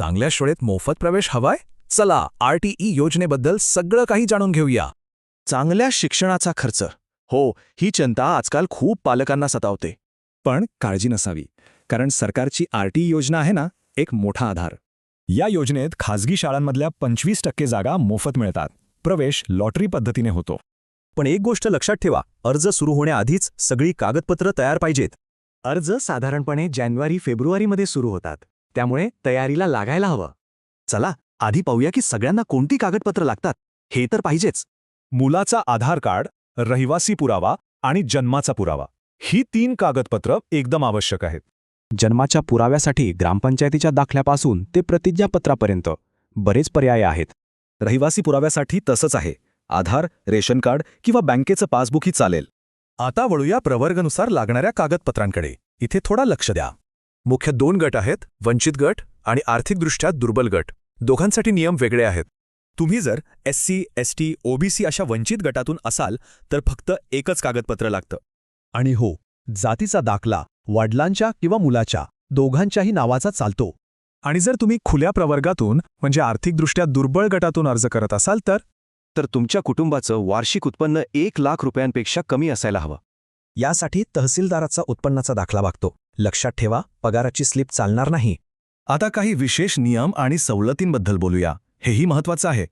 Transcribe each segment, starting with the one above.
चांगल्या शाळेत मोफत प्रवेश हवाय? चला आरटीई योजनेबद्दल सगळं काही जाणून घेऊया. चांगल्या शिक्षणाचा खर्च. हो ही चिंता आजकाल खूप पालकांना सतावते. पण काळजी नसावी कारण सरकारची आरटी योजना आहे ना एक मोठा आधार. या योजनेत खाजगी शाळांमधल्या पंचवीस टक्के जागा मोफत मिळतात. प्रवेश लॉटरी पद्धतीने होतो. पण एक गोष्ट लक्षात ठेवा अर्ज सुरू होण्याआधीच सगळी कागदपत्र तयार पाहिजेत. अर्ज साधारणपणे जानेवारी फेब्रुवारीमध्ये सुरू होतात. त्यामुळे तयारीला लागायला हवं. चला आधी पाहूया की सगळ्यांना कोणती कागदपत्र लागतात. हे तर पाहिजेच. मुलाचा आधार कार्ड रहिवासी पुरावा आणि जन्माचा पुरावा. ही तीन कागदपत्र एकदम आवश्यक आहेत. जन्माच्या पुराव्यासाठी ग्रामपंचायतीच्या दाखल्यापासून ते प्रतिज्ञापत्रापर्यंत बरेच पर्याय आहेत. रहिवासी पुराव्यासाठी तसंच आहे. आधार रेशन कार्ड किंवा बँकेचं पासबुकही चालेल. आता वळूया प्रवर्गानुसार लागणाऱ्या कागदपत्रांकडे. इथे थोडा लक्ष द्या. मुख्य दोन गट आहेत वंचित गट आणि आर्थिकदृष्ट्या दुर्बल गट. दोघांसाठी नियम वेगळे आहेत. तुम्ही जर S C S T OBC अशा वंचित गटातून असाल तर फक्त एकच कागदपत्र लागतं. आणि हो जातीचा दाखला वडिलांच्या किंवा मुलाच्या दोघांच्याही नावाचा चालतो. आणि जर तुम्ही खुल्या प्रवर्गातून म्हणजे आर्थिकदृष्ट्या दुर्बळ गटातून अर्ज करत असाल तर? तर तुमच्या कुटुंबाचं वार्षिक उत्पन्न एक लाख रुपयांपेक्षा कमी असायला हवं. यासाठी तहसीलदाराचा उत्पन्नाचा दाखला मागतो लक्षात ठेवा पगाराची स्लिप चालणार नाही. आता काही विशेष नियम आणि सवलतींबद्दल बोलूया. हेही महत्वाचं आहे.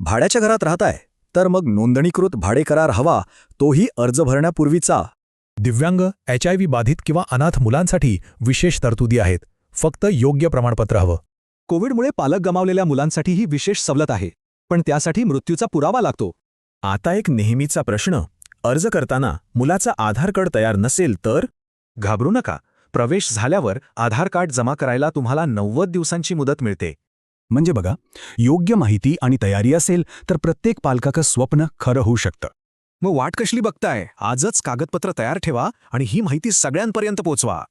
भाड्याच्या घरात राहताय तर मग नोंदणीकृत भाडे करार हवा तोही अर्ज भरण्यापूर्वीचा. दिव्यांग एच आय व्ही बाधित किंवा अनाथ मुलांसाठी विशेष तरतुदी आहेत. फक्त योग्य प्रमाणपत्र हवं. कोविडमुळे पालक गमावलेल्या मुलांसाठी ही विशेष सवलत आहे. पण त्यासाठी मृत्यूचा पुरावा लागतो. आता एक नेहमीचा प्रश्न अर्ज करताना मुलाचा आधार कार्ड तयार नसेल तर? घाबरू नका. प्रवेश झाल्यावर आधार कार्ड जमा करायला तुम्हाला नव्वद दिवसांची मुदत मिळते. म्हणजे बघा योग्य माहिती आणि तयारी असेल तर प्रत्येक पालकाचं स्वप्न खरं होऊ शकतं. मग वाट कसली बघताय? आजच कागदपत्र तयार ठेवा आणि ही माहिती सगळ्यांपर्यंत पोचवा.